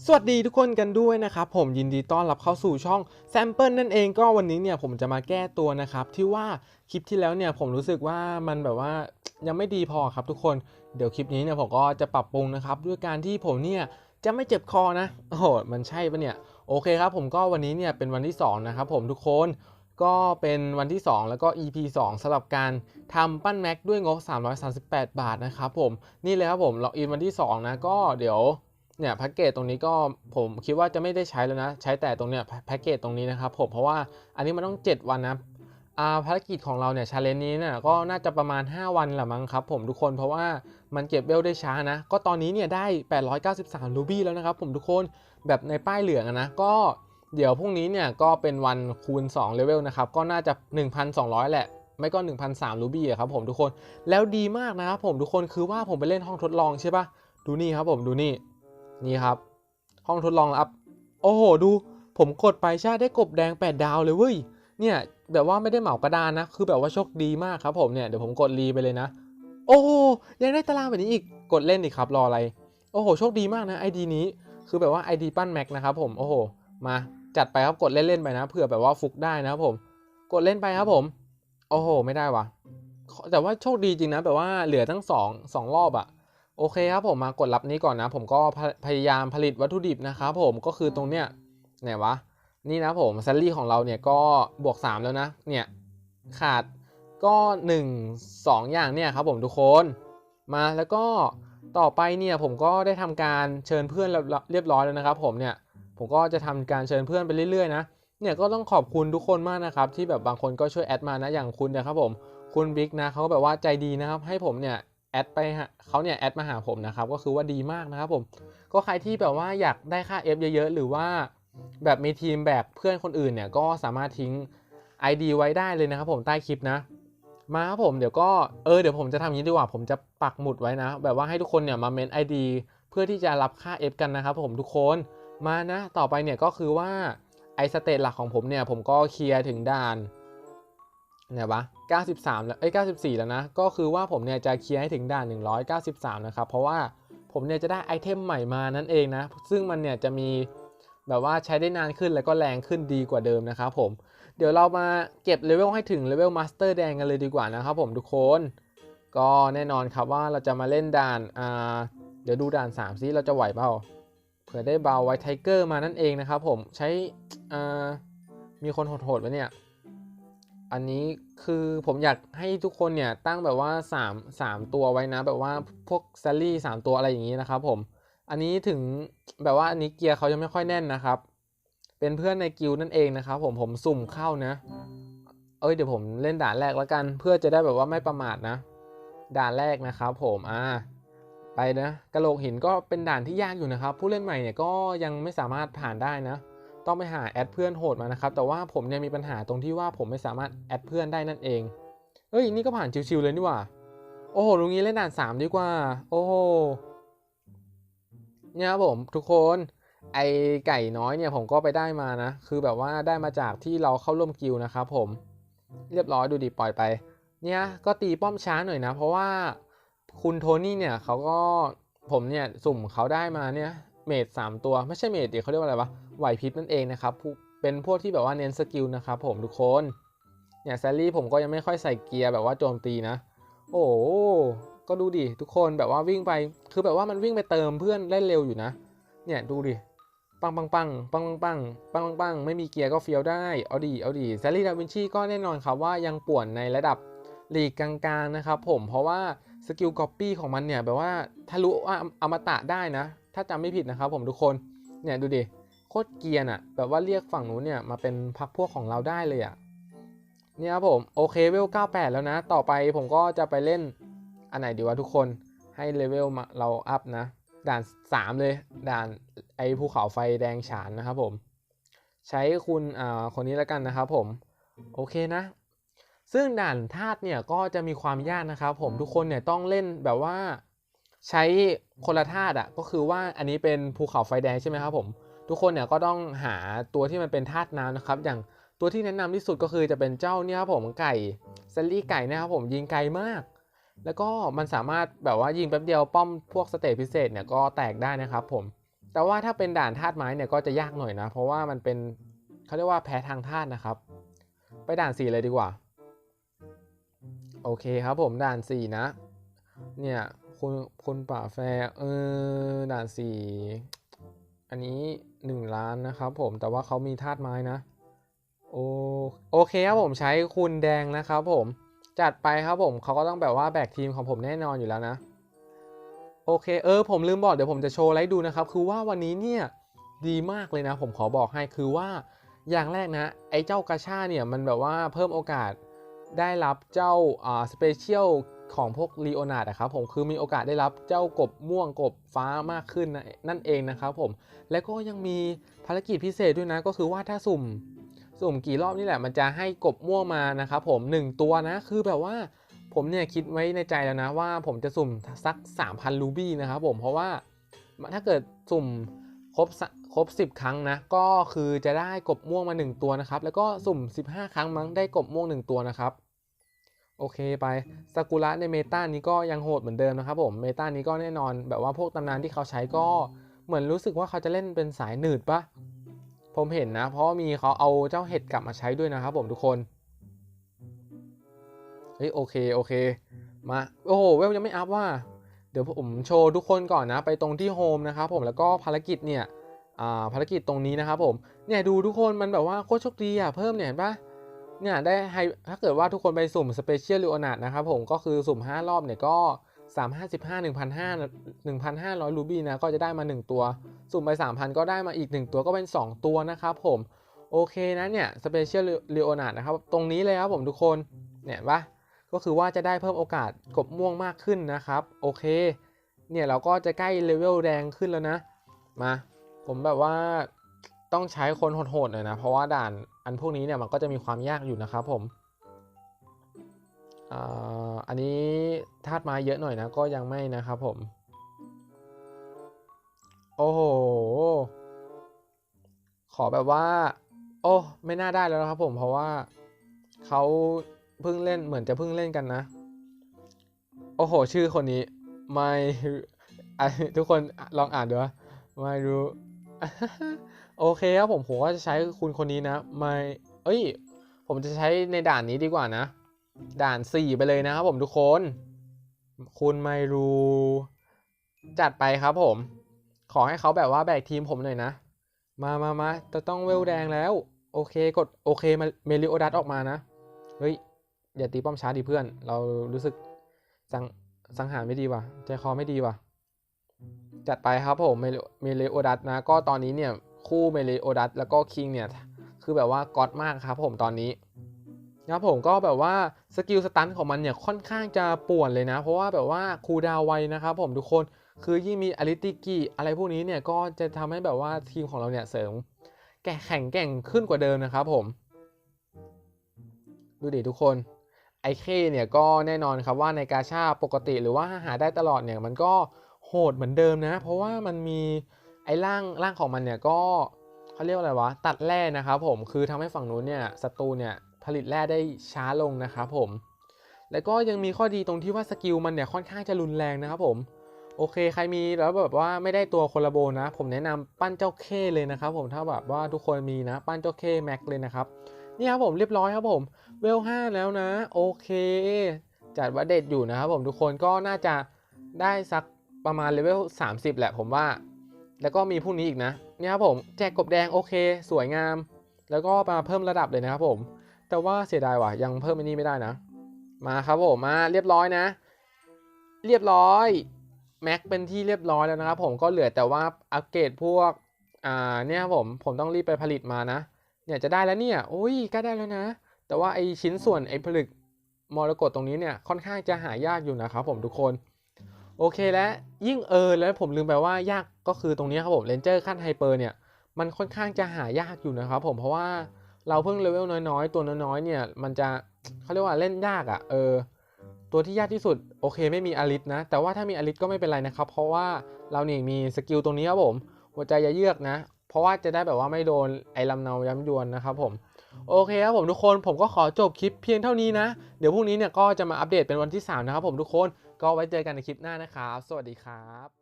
สวัสดีทุกคนกันด้วยนะครับผมยินดีต้อนรับเข้าสู่ช่องแซมเปิลนั่นเองก็วันนี้เนี่ยผมจะมาแก้ตัวนะครับที่ว่าคลิปที่แล้วเนี่ยผมรู้สึกว่ามันแบบว่ายังไม่ดีพอครับทุกคนเดี๋ยวคลิปนี้เนี่ยผมก็จะปรับปรุงนะครับด้วยการที่ผมเนี่ยจะไม่เจ็บคอนะโอ้โหมันใช่ปะเนี่ยโอเคครับผมก็วันนี้เนี่ยเป็นวันที่สองนะครับผมทุกคนก็เป็นวันที่ 2 แล้วก็ EP 2สำหรับการทำปั้นแม็กด้วยงบ 338 บาทนะครับผมนี่เลยครับผมล็อกอินวันที่2นะก็เดี๋ยว เนี่ยแพ็กเกจตรงนี้ก็ผมคิดว่าจะไม่ได้ใช้แล้วนะ ใช้แต่ตรงเนี้ยแพ็กเกจตรงนี้นะครับผมเพราะว่าอันนี้มันต้อง 7 วันนะอาภารกิจของเราเนี่ยชาเลนจ์นี้เนี่ยก็น่าจะประมาณ 5 วันแหละมั้งครับผมทุกคนเพราะว่ามันเก็บเวลได้ช้านะ ก็ตอนนี้เนี่ยได้ 893รูบี้แล้วนะครับผมทุกคนแบบในป้ายเหลืองนะก็เดี๋ยวพรุ่งนี้เนี่ยก็เป็นวันคูณ2เลเวลนะครับก็น่าจะ 1,200 แหละ ไม่ก็ 1,300รูบี้ครับผมทุกคนแล้วดีมากนะครับผมทุกคนคือว่าผมไปเล่นห้องทดลองใช่ปะดูนี่ครับผมดูนี่ นี่ครับ ห้องทดลองรับโอ้โห ดู ผมกดไปใช่ได้กบแดง 8 ดาวเลยเว้ย เนี่ยแบบว่าไม่ได้เหมากระดานนะ คือแบบว่าโชคดีมากครับผมเนี่ย เดี๋ยวผมกดรีไปเลยนะ โอ้โหยังได้ตารางแบบนี้อีก กดเล่นอีกครับ รออะไร โอ้โห โชคดีมากนะไอดีนี้ คือแบบว่า ID ปั้นแม็กนะครับผม โอ้โห มาจัดไปครับ กดเล่นๆไปนะ เผื่อแบบว่าฟุกได้นะครับผม กดเล่นไปครับผม โอ้โห ไม่ได้วะแต่ว่าโชคดีจริงนะ แบบว่าเหลือทั้งสองสองรอบอะ โอเคครับผมมากดรับนี้ก่อนนะ ผมก็พยายามผลิตวัตถุดิบนะครับผมก็คือตรงเนี้ยไหนวะนี่นะผมซัลลี่ของเราเนี่ยก็บวก 3 แล้วนะเนี่ยขาดก็ 1 2 อย่างเนี่ยครับผมทุกคนมาแล้วก็ต่อไปเนี่ยผมก็ได้ทำการเชิญเพื่อนเรียบร้อยแล้วนะครับ ผมเนี่ยผมก็จะทำการเชิญเพื่อนไปเรื่อยๆนะเนี่ยก็ต้องขอบคุณทุกคนมากนะครับที่แบบบางคนก็ช่วยแอดมานะอย่างคุณนะครับผมคุณบิ๊กนะเขาแบบว่าใจดีนะครับให้ผมเนี่ย แอดไปหาเขาเนี่ยแอดมาหาผมนะครับก็คือว่าดีมากนะครับผมก็ใครที่แบบว่าอยากได้ค่า F เยอะๆ หรือว่าแบบมีทีมแบกเพื่อนคนอื่นเนี่ยก็สามารถทิ้ง ID ไว้ได้เลยนะครับผมใต้คลิปนะ มาครับผมเดี๋ยวก็เออเดี๋ยวผมจะทำอย่างนี้ดีกว่า ผมจะปักหมุดไว้นะ แบบว่าให้ทุกคนเนี่ยมาเมน ID เพื่อที่จะรับค่า F กันนะครับผมทุกคนมานะ ต่อไปเนี่ยก็คือว่าไอสเตตหลักของผมเนี่ยผมก็เคลียร์ถึงด่าน เนี่ยวะ93 แล้ว เอ้ย 94 แล้วนะ ก็คือว่าผมเนี่ยจะเคลียร์ให้ถึงด่าน 193 นะครับ เพราะว่าผมเนี่ยจะได้ไอเทมใหม่มานั่นเองนะ ซึ่งมันเนี่ยจะมีแบบว่าใช้ได้นานขึ้นแล้วก็แรงขึ้นดีกว่าเดิมนะครับผม เดี๋ยวเรามาเก็บเลเวลให้ถึงเลเวลมาสเตอร์แดงกันเลยดีกว่านะครับผมทุกคน ก็แน่นอนครับว่าเราจะมาเล่นด่าน อ่า เดี๋ยวดูด่าน 3ซิเราจะไหวเปล่า เผื่อได้เบาไว้ไทเกอร์มานั่นเองนะครับผม ใช้ อ่า มีคนโหดๆไว้เนี่ย อันนี้คือผมอยากให้ทุกคนเนี่ยตั้งแบบว่า 3 3 ตัวไว้นะ แบบว่าพวกซลลี่3ตัวอะไรอย่างนี้นะครับผมอันนี้ถึงแบบว่าอันนี้เกียร์เขายังไม่ค่อยแน่นนะครับ เป็นเพื่อนในกิลนั่นเองนะครับผมผมสุ่มเข้านะ เอ้ยเดี๋ยวผมเล่นด่านแรกแล้วกัน เพื่อจะได้แบบว่าไม่ประมาทนะ ด่านแรกนะครับผมอ่าไปนะกระโหลกหินก็เป็นด่านที่ยากอยู่นะครับ ผู้เล่นใหม่เนี่ยก็ยังไม่สามารถผ่านได้นะ ต้องไปหาแอดเพื่อนโหดมานะครับ แต่ว่าผมเนี่ยมีปัญหาตรงที่ว่าผมไม่สามารถแอดเพื่อนได้นั่นเอง เอ้ย นี่ก็ผ่านชิวๆเลยนี่ว่า โอ้โหตรงนี้เล่นด่าน 3 ดีกว่า โอ้โห เนี่ยครับผมทุกคน ไอไก่น้อยเนี่ยผมก็ไปได้มานะ คือแบบว่าได้มาจากที่เราเข้าร่วมกิลนะครับผม เรียบร้อยดูดิปล่อยไป เนี่ยก็ตีป้อมช้าหน่อยนะ เพราะว่าคุณโทนี่เนี่ยเขาก็ผมเนี่ยสุ่มเขาได้มาเนี่ย เมดสามตัวไม่ใช่เมดเดี๋ยวเขาเรียกว่าอะไรวะไหวพริบนั่นเองนะครับเป็นพวกที่แบบว่าเน้นสกิลนะครับผมทุกคนเนี่ยแซลลี่ผมก็ยังไม่ค่อยใส่เกียร์แบบว่าโจมตีนะ โอ้ก็ดูดิทุกคนแบบว่าวิ่งไปคือแบบว่ามันวิ่งไปเติมเพื่อนได้เร็วอยู่นะ เนี่ยดูดิปังปังปังปังปังปังปังปังไม่มีเกียร์ก็เฟี้ยวได้เอาดีเอาดีแซลลี่ดาวินชีก็แน่นอนครับว่ายังป่วนในระดับลีกกลางๆนะครับผมเพราะว่าสกิลก๊อปปี้ของมันเนี่ยแบบว่าทะลุอมตะได้นะ ถ้าจำไม่ผิดนะครับผมทุกคน เนี่ยดูดิโคตรเกียร์อะแบบว่าเรียกฝั่งนู้นเนี่ยมาเป็นพักพวกของเราได้เลยอะเนี่ยครับผมโอเคเวล 98 แล้วนะ ต่อไปผมก็จะไปเล่นอันไหนดีวะทุกคนให้เลเวลเราอัพนะ ด่าน 3 เลย ด่านไอภูเขาไฟแดงฉานนะครับผม ใช้คุณอ่าคนนี้แล้วกันนะครับผม โอเคนะ ซึ่งด่านธาตุเนี่ยก็จะมีความยากนะครับผมทุกคนเนี่ยต้องเล่นแบบว่า ใช้คนละธาตุอะก็คือว่าอันนี้เป็นภูเขาไฟแดงใช่ไหมครับผม ทุกคนเนี่ยก็ต้องหาตัวที่มันเป็นธาตุน้ำนะครับ อย่างตัวที่แนะนำที่สุดก็คือจะเป็นเจ้าเนี่ยครับผมไก่เซลลี่ไก่นะครับผมยิงไกลมาก แล้วก็มันสามารถแบบว่ายิงแป๊บเดียวป้อมพวกสเตจพิเศษเนี่ยก็แตกได้นะครับผม แต่ว่าถ้าเป็นด่านธาตุไม้เนี่ยก็จะยากหน่อยนะ เพราะว่ามันเป็นเขาเรียกว่าแพ้ทางธาตุนะครับ ไปด่านสี่เลยดีกว่า โอเคครับผมด่านสี่นะ เนี่ย คุณคุณป่าแฟร์เออด่านสี่อันนี้หนึ่งล้านนะครับผมแต่ว่าเขามีธาตุไม้นะ โอโอเคครับผมใช้คุณแดงนะครับผมจัดไปครับผมเขาก็ต้องแบบว่าแบกทีมของผมแน่นอนอยู่แล้วนะ โอเคเออผมลืมบอกเดี๋ยวผมจะโชว์ไลฟ์ดูนะครับ คือว่าวันนี้เนี่ยดีมากเลยนะ ผมขอบอกให้คือว่าอย่างแรกนะ ไอ้เจ้ากาชาเนี่ยมันแบบว่าเพิ่มโอกาสได้รับเจ้าอ่าสเปเชียล ของพวกลีโอนาร์ดครับผมคือมีโอกาสได้รับเจ้ากบม่วงกบฟ้ามากขึ้นน,นั่นเองนะครับผมแล้วก็ยังมีภารกิจพิเศษด้วยนะก็คือว่าถ้าสุ่ม สุ่มกี่รอบนี่แหละมันจะให้กบม่วงมานะครับผม 1 ตัวนะคือแบบว่าผมเนี่ยคิดไว้ในใจแล้วนะว่าผมจะสุ่มสัก 3,000 รูบี้นะครับผมเพราะว่าถ้าเกิดสุ่มครบครบ 10 ครั้งนะก็คือจะได้กบม่วงมา 1 ตัวนะครับแล้วก็สุ่ม 15 ครั้งมั้งได้กบม่วง 1 ตัวนะครับ โอเคไปซากุระในเมตานี้ก็ยังโหดเหมือนเดิมนะครับผมเมตานี้ก็แน่นอนแบบว่าพวกตำนานที่เขาใช้ก็เหมือนรู้สึกว่าเขาจะเล่นเป็นสายหนืดปะผมเห็นนะ เพราะมีเขาเอาเจ้าเห็ดกลับมาใช้ด้วยนะครับผมทุกคนเฮ้ยโอเคโอเคมาโอ้โหเวลยังไม่อัพว่า เดี๋ยวผมโชว์ทุกคนก่อนนะ ไปตรงที่โฮมนะครับผมแล้วก็ภารกิจเนี่ยอ่าภารกิจตรงนี้นะครับผมเนี่ยดูทุกคนมันแบบว่าโคตรโชคดีอะเพิ่มเนี่ยเห็นปะ เนี่ยได้ไฮถ้าเกิดว่าทุกคนไปสุ่มสเปเชียลลิโอนาดนะครับผมก็คือสุ่ม 5 รอบเนี่ยก็355 1,500 1,500รูบี้นะก็จะได้มา 1 ตัว สุ่มไป 3,000 ก็ได้มาอีก 1 ตัวก็เป็น 2 ตัวนะครับผม โอเคนะเนี่ยสเปเชียลเลโอนาร์ดนะครับ ตรงนี้เลยครับผมทุกคนเนี่ยปะก็คือว่าจะได้เพิ่มโอกาสกบม่วงมากขึ้นนะครับ โอเค เนี่ยเราก็จะใกล้เลเวลแดงขึ้นแล้วนะ มา ผมแบบว่าต้องใช้คนโหดๆหน่อยนะ เพราะว่าด่าน อันพวกนี้เนี่ยมันก็จะมีความยากอยู่นะครับผมอันนี้ธาตุไม้เยอะหน่อยนะก็ยังไม่นะครับผม โอ้โห ขอแบบว่า โอ้ไม่น่าได้แล้วนะครับผมเพราะว่าเขาเพิ่งเล่นเหมือนจะเพิ่งเล่นกันนะ โอ้โห ชื่อคนนี้ไม่ทุกคนลองอ่านดูว่าไม่รู้ โอเคครับผมผมก็จะใช้คุณคนนี้นะไม่เอ้ย ผมจะใช้ในด่านนี้ดีกว่านะ ด่าน 4 ไปเลยนะครับผมทุกคน คุณไมรูจัดไปครับผม ขอให้เขาแบบว่าแบกทีมผมหน่อยนะ มามามาจะต้องเวลแดงแล้ว โอเคกดโอเคมาเมลิโอดัสออกมานะ เฮ้ย อย่าตีป้อมช้าดิเพื่อน เรารู้สึกสังสังหารไม่ดีว่ะ ใจคอไม่ดีว่ะ จัดไปครับผมเมเลโอดัสนะ ก็ตอนนี้เนี่ยคู่เมเลโอดัสแล้วก็คิงเนี่ยคือแบบว่าก๊อตมากครับผมตอนนี้นะครับผมก็แบบว่าสกิลสตันของมันเนี่ยค่อนข้างจะป่วนเลยนะ เพราะว่าแบบว่าคูดาวไวนะครับผมทุกคนคือยิ่งมีอลิติกิอะไรพวกนี้เนี่ยก็จะทำให้แบบว่าทีมของเราเนี่ยเสริม แก่แข่งแก่งขึ้นกว่าเดิมนะครับผม ดูดิทุกคนไอเคเนี่ยก็แน่นอนครับว่าในกาชาปกติหรือว่าหาได้ตลอดเนี่ยมันก็ โหดเหมือนเดิมนะ เพราะว่ามันมีไอ้ร่างร่างของมันเนี่ยก็เขาเรียกอะไรวะ ตัดแร่นะครับผมคือทำให้ฝั่งนู้นเนี่ยศัตรูเนี่ยผลิตแร่ได้ช้าลงนะครับผม แล้วก็ยังมีข้อดีตรงที่ว่าสกิลมันเนี่ยค่อนข้างจะรุนแรงนะครับผมโอเคใครมีแล้วแบบว่าไม่ได้ตัวโคลาโบนะ ผมแนะนำปั้นเจ้าเคเลยนะครับผมถ้าแบบว่าทุกคนมีนะ ปั้นเจ้าเคแม็กเลยนะครับนี่ครับผมเรียบร้อยครับผมเวล5แล้วนะ โอเค จัดว่าเด็ดอยู่นะครับผมทุกคนก็น่าจะได้สัก ประมาณเลเวล30 แหละผมว่า แล้วก็มีพวกนี้อีกนะ เนี่ยครับผมแจกกบแดงโอเค สวยงาม แล้วก็มาเพิ่มระดับเลยนะครับผม แต่ว่าเสียดายว่ะ ยังเพิ่มอันนี้ไม่ได้นะ มาครับผมมาเรียบร้อยนะ เรียบร้อยแม็กเป็นที่เรียบร้อยแล้วนะครับผมก็เหลือแต่ว่าอัปเกรดพวกอ่าเนี่ยครับผมผมต้องรีบไปผลิตมานะ เนี่ยจะได้แล้วเนี่ยโอ้ยก็ได้แล้วนะ แต่ว่าไอชิ้นส่วนไอผลึกมรกตตรงนี้เนี่ยค่อนข้างจะหายากอยู่นะครับผมทุกคน โอเคแล้วยิ่งเออแล้วผมลืมไปว่ายากก็คือตรงนี้ครับผมเลนเจอร์ขั้นไฮเปอร์เนี่ยมันค่อนข้างจะหายากอยู่นะครับผมเพราะว่าเราเพิ่งเลเวลน้อยๆ ตัวน้อยๆเนี่ยมันจะเขาเรียกว่าเล่นยากอะ่ะเออตัวที่ยากที่สุดโอเคไม่มีอลิสนะ แต่ว่าถ้ามีอลิสก็ไม่เป็นไรนะครับ เพราะว่าเราเนี่ยมีสกิลตรงนี้ครับผม หัวใจอย่าเยือกนะ เพราะว่าจะได้แบบว่าไม่โดนไอ้ลำเนาย้ำยวนนะครับผมโอเคครับผมทุกคนผมก็ขอจบคลิปเพียงเท่านี้นะ เดี๋ยวพรุ่งนี้เนี่ยก็จะมาอัปเดตเป็นวันที่ 3 นะครับผมทุกคน ก็ไว้เจอกันในคลิปหน้านะครับ สวัสดีครับ